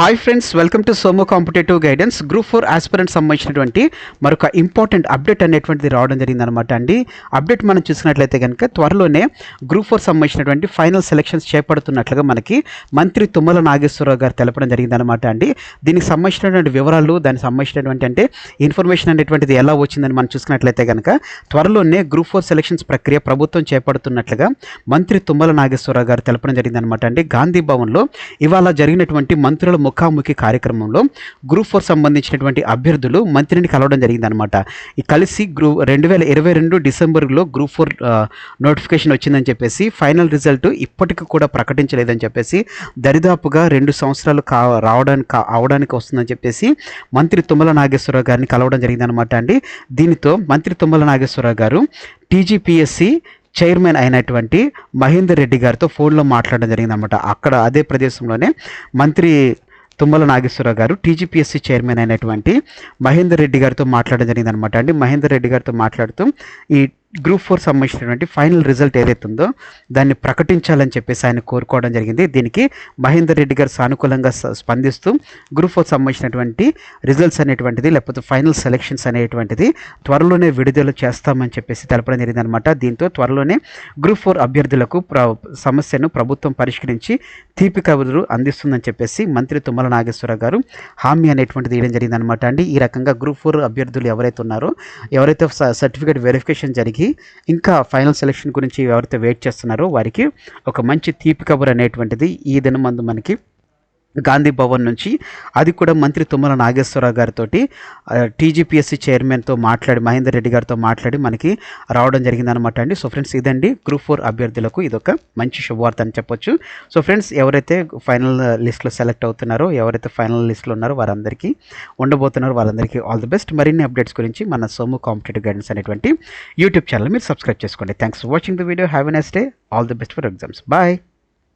Hi friends welcome to Somo competitive guidance group four aspirant సంబంధించినటువంటి మరొక important update అనేటువంటిది రావడం జరిగింది అనమాట అండి. అప్డేట్ మనం చూసినట్లయితే కనుక త్వరలోనే గ్రూప్ ఫోర్ సంబంధించినటువంటి ఫైనల్ సెలక్షన్స్ చేపడుతున్నట్లుగా మనకి మంత్రి తుమ్మల నాగేశ్వరరావు గారు తెలపడం జరిగిందనమాట అండి. దీనికి సంబంధించినటువంటి వివరాలు దానికి సంబంధించినటువంటి అంటే ఇన్ఫర్మేషన్ అనేటువంటిది ఎలా వచ్చిందని మనం చూసుకున్నట్లయితే కనుక త్వరలోనే గ్రూప్ ఫోర్ సెలక్షన్స్ ప్రక్రియ ప్రభుత్వం చేపడుతున్నట్లుగా మంత్రి తుమ్మల నాగేశ్వరరావు గారు తెలపడం జరిగిందనమాట అండి. గాంధీ భవన్లో ఇవాళ జరిగినటువంటి మంత్రుల ముఖాముఖి కార్యక్రమంలో గ్రూప్ ఫోర్ సంబంధించినటువంటి అభ్యర్థులు మంత్రిని కలవడం జరిగిందనమాట ఈ కలిసి గ్రూ రెండు వేల ఇరవై రెండు డిసెంబర్లో గ్రూప్ ఫోర్ నోటిఫికేషన్ వచ్చిందని చెప్పేసి ఫైనల్ రిజల్ట్ ఇప్పటికి కూడా ప్రకటించలేదని చెప్పేసి దరిదాపుగా రెండు సంవత్సరాలు కా రావడానికి అవడానికి వస్తుందని చెప్పేసి మంత్రి తుమ్మల నాగేశ్వరరావు గారిని కలవడం జరిగిందనమాట అండి. దీనితో మంత్రి తుమ్మల నాగేశ్వరరావు గారు టీజీపీఎస్సి చైర్మన్ అయినటువంటి మహేందర్ రెడ్డి గారితో ఫోన్లో మాట్లాడడం జరిగిందనమాట అక్కడ అదే ప్రదేశంలోనే మంత్రి తుమ్మల నాగేశ్వరరావు గారు టీజీపీఎస్సీ చైర్మన్ అయినటువంటి మహేందర్ రెడ్డి గారితో మాట్లాడడం జరిగిందనమాట అండి. మహేందర్ రెడ్డి గారితో మాట్లాడుతూ ఈ గ్రూప్ ఫోర్ సంబంధించినటువంటి ఫైనల్ రిజల్ట్ ఏదైతే ఉందో దాన్ని ప్రకటించాలని చెప్పేసి ఆయన కోరుకోవడం జరిగింది. దీనికి మహేందర్ రెడ్డి గారు సానుకూలంగా స్పందిస్తూ గ్రూప్ ఫోర్ సంబంధించినటువంటి రిజల్ట్స్ అనేటువంటిది లేకపోతే ఫైనల్ సెలెక్షన్స్ అనేటువంటిది త్వరలోనే విడుదల చేస్తామని చెప్పేసి తెలపడం జరిగింది అనమాట దీంతో త్వరలోనే గ్రూప్ ఫోర్ అభ్యర్థులకు ప్ర సమస్యను ప్రభుత్వం పరిష్కరించి తీపి కబురు అందిస్తుందని చెప్పేసి మంత్రి తుమ్మల నాగేశ్వరరావు గారు హామీ అనేటువంటిది ఇవ్వడం జరిగింది అనమాట అండి ఈ రకంగా గ్రూప్ ఫోర్ అభ్యర్థులు ఎవరైతే ఉన్నారో ఎవరైతే సర్టిఫికేట్ వెరిఫికేషన్ జరిగి ఇంకా ఫైనల్ సెలక్షన్ గురించి ఎవరైతే వెయిట్ చేస్తున్నారో వారికి ఒక మంచి తీపి కబుర్ అనేటువంటిది ఈ దినమందు మనకి గాంధీ భవన్ నుంచి. అది కూడా మంత్రి తుమ్మల నాగేశ్వరరావు గారితో టీజీపీఎస్సీ చైర్మన్తో మాట్లాడి మహేందర్ రెడ్డి గారితో మాట్లాడి మనకి రావడం జరిగిందనమాట అండి. సో ఫ్రెండ్స్ ఇదండి గ్రూప్ ఫోర్ అభ్యర్థులకు ఇదొక మంచి శుభవార్త అని చెప్పొచ్చు. సో ఫ్రెండ్స్ ఎవరైతే ఫైనల్ లిస్ట్లో సెలెక్ట్ అవుతున్నారో ఎవరైతే ఫైనల్ లిస్ట్లో ఉన్నారో వారందరికీ ఉండబోతున్నారో వారందరికీ ఆల్ ది బెస్ట్. మరిన్ని అప్డేట్స్ గురించి మన సోము కాంపిటేటివ్ గైడెన్స్ అనేటువంటి యూట్యూబ్ ఛానల్ మీరు సబ్స్క్రైబ్ చేసుకోండి. Thanks for watching the video. Have a nice day. All the best for exams. Bye.